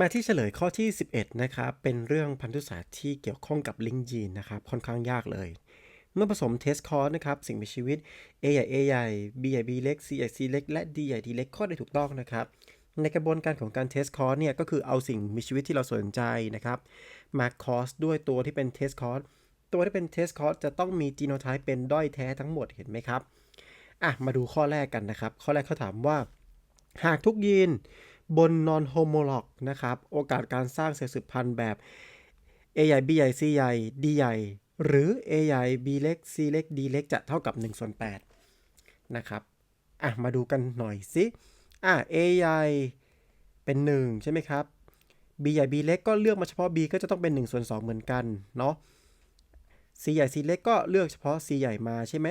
มาที่เฉลยข้อที่ 11 นะครับ เป็นเรื่องพันธุศาสตร์ที่เกี่ยวข้องกับลิงก์ยีนนะครับ ค่อนข้างยากเลย เมื่อผสมเทสคอร์สนะครับ สิ่งมีชีวิต A ใหญ่ A ใหญ่ B ใหญ่ B เล็ก C ใหญ่ C เล็ก และ D ใหญ่ D เล็กข้อใดถูกต้องนะครับ ในกระบวนการของการเทสคอร์สเนี่ย ก็คือเอาสิ่งมีชีวิตที่เราสนใจนะครับมาคอสด้วยตัวที่เป็นเทสคอร์สตัวที่เป็นเทสคอร์สจะต้องมีจีโนไทป์เป็นด้อยแท้ทั้งหมดเห็นไหมครับอะมาดูข้อแรกกันนะครับ ข้อแรกเขาถามว่า หากทุกยีน บนนอนโฮโมล็อกนะครับ โอกาสการสร้างเซลล์สืบพันธุ์แบบ A ใหญ่ B ใหญ่ C ใหญ่ D ใหญ่ หรือ A ใหญ่ B เล็ก C เล็ก D เล็กจะเท่ากับ1ส่วน8นะครับ อะ มาดูกันหน่อยสิ อะ A ใหญ่เป็น 1 ใช่ไหมครับ B ใหญ่ B เล็กก็เลือกมาเฉพาะ B ก็จะต้องเป็น1ส่วน2เหมือนกัน เนาะ C ใหญ่ C เล็กก็เลือกเฉพาะ C ใหญ่มาใช่ไหม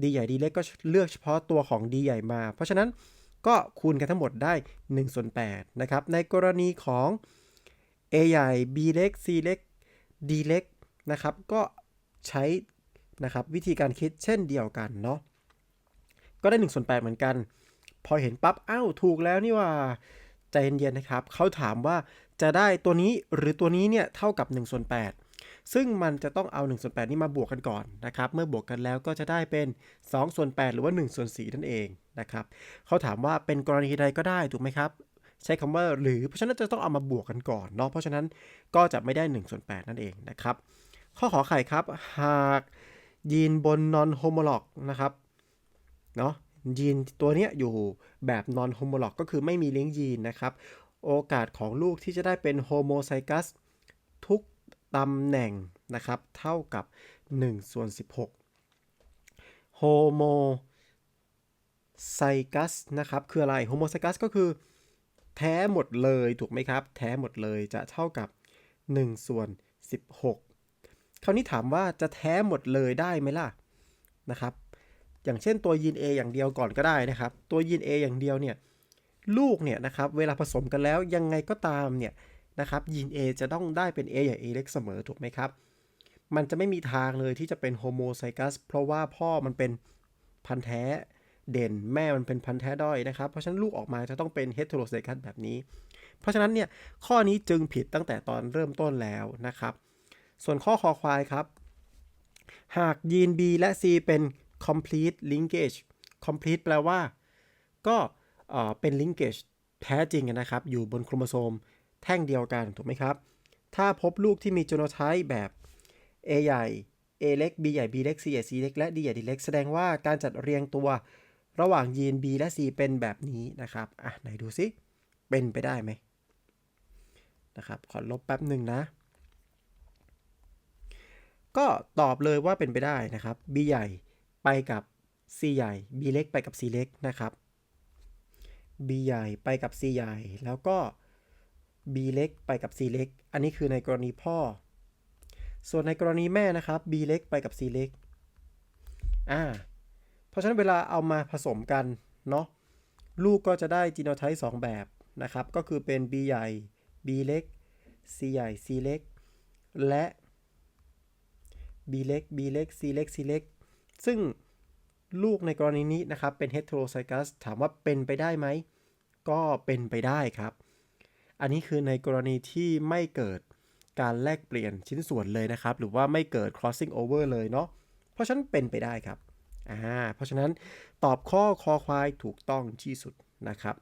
D ใหญ่ D เล็กก็เลือกเฉพาะตัวของ D ใหญ่มา เพราะฉะนั้น ก็คูณกันทั้งหมดได้1ส่วน8นะครับ ในกรณีของ A ใหญ่ B เล็ก C เล็ก D เล็กนะครับ ก็ใช้นะครับวิธีการคิดเช่นเดียวกันเนาะ ก็ได้1ส่วน8เหมือนกัน พอเห็นปั๊บอ้าวถูกแล้วนี่ว่าใจเย็นๆนะครับ เขาถามว่าจะได้ตัวนี้หรือตัวนี้เนี่ยเท่ากับ1ส่วน8 ซึ่งมันจะต้องเอา1ส่วน8นี้มาบวกกันก่อนนะครับ เมื่อบวกกันแล้วก็จะได้เป็น2ส่วน8หรือว่า1ส่วน4นั่นเองนะครับเขาถามว่าเป็นกรณีใดก็ได้ถูกไหมครับ ใช้คำว่าหรือเพราะฉะนั้นจะต้องเอามาบวกกันก่อนเนาะเพราะฉะนั้นก็จะไม่ได้1ส่วน8นั่นเองนะครับ ข้อขอไข่ครับ หากยีนบนนอนโฮโมล็อกนะครับเนาะยีนตัวเนี้ยอยู่แบบนอนโฮโมล็อกก็คือไม่มีเลิงก์ยีนนะครับ โอกาสของลูกที่จะได้เป็นโฮโมไซกัสทุก ตำแหน่งนะครับ เท่ากับ1ส่วน16โฮโมไซกัสนะครับ คืออะไรโฮโมไซกัสก็คือ แท้หมดเลยถูกไหมครับ แท้หมดเลยจะเท่ากับ1ส่วน16 คราวนี้ถามว่าจะแท้หมดเลยได้ไหมล่ะนะครับ อย่างเช่นตัวยีน A อย่างเดียวก่อนก็ได้นะครับ ตัวยีน A อย่างเดียวเนี่ยลูกเนี่ยนะครับเวลาผสมกันแล้วยังไงก็ตามเนี่ย นะครับยีน A จะต้องได้เป็น A ใหญ่ A เล็กเสมอถูกไหมครับ มันจะไม่มีทางเลยที่จะเป็นโฮโมไซกัสเพราะว่าพ่อมันเป็นพันธุ์แท้เด่นแม่มันเป็นพันธุ์แท้ด้อยนะครับ เพราะฉะนั้นลูกออกมาจะต้องเป็นเฮตโรไซกัสแบบนี้ เพราะฉะนั้นเนี่ยข้อนี้จึงผิดตั้งแต่ตอนเริ่มต้นแล้วนะครับ ส่วนข้อคอควายครับ หากยีน B และ C เป็น complete linkage complete แปลว่า ก็เป็น linkage แท้จริงนะครับ อยู่บนโครโมโซม แท่งเดียวกันถูกไหมครับ ถ้าพบลูกที่มี genotype แบบ A ใหญ่ A เล็ก B ใหญ่ B เล็ก C ใหญ่ C เล็กและ D ใหญ่ D เล็กแสดงว่าการจัดเรียงตัวระหว่างยีน B และ C เป็นแบบนี้นะครับ อะ ไหนดูซิ เป็นไปได้ไหมนะครับ ขอลบแป๊บหนึ่งนะ ก็ตอบเลยว่าเป็นไปได้นะครับ B ใหญ่ไปกับ C ใหญ่ B เล็กไปกับ C เล็กนะครับ B ใหญ่ไปกับ C ใหญ่ แล้วก็ B เล็กไปกับ C เล็ก อันนี้คือในกรณีพ่อ ส่วนในกรณีแม่นะครับ B เล็กไปกับ C เล็ก อ่า เพราะฉะนั้นเวลาเอามาผสมกัน เนาะ ลูกก็จะได้จีโนไทป์2แบบนะครับ ก็คือเป็น B ใหญ่ B เล็ก C ใหญ่ C เล็ก และ B เล็ก B เล็ก C เล็ก C เล็ก ซึ่งลูกในกรณีนี้นะครับ เป็น heterozygous ถามว่าเป็นไปได้ไหม ก็เป็นไปได้ครับ อันนี้คือในกรณีที่ไม่เกิดการแลกเปลี่ยนชิ้นส่วนเลยนะครับ หรือว่าไม่เกิด crossing over เลยเนาะเพราะฉะนั้นเป็นไปได้ครับอ่าเพราะฉะนั้นตอบข้อคอควายถูกต้องที่สุดนะครับ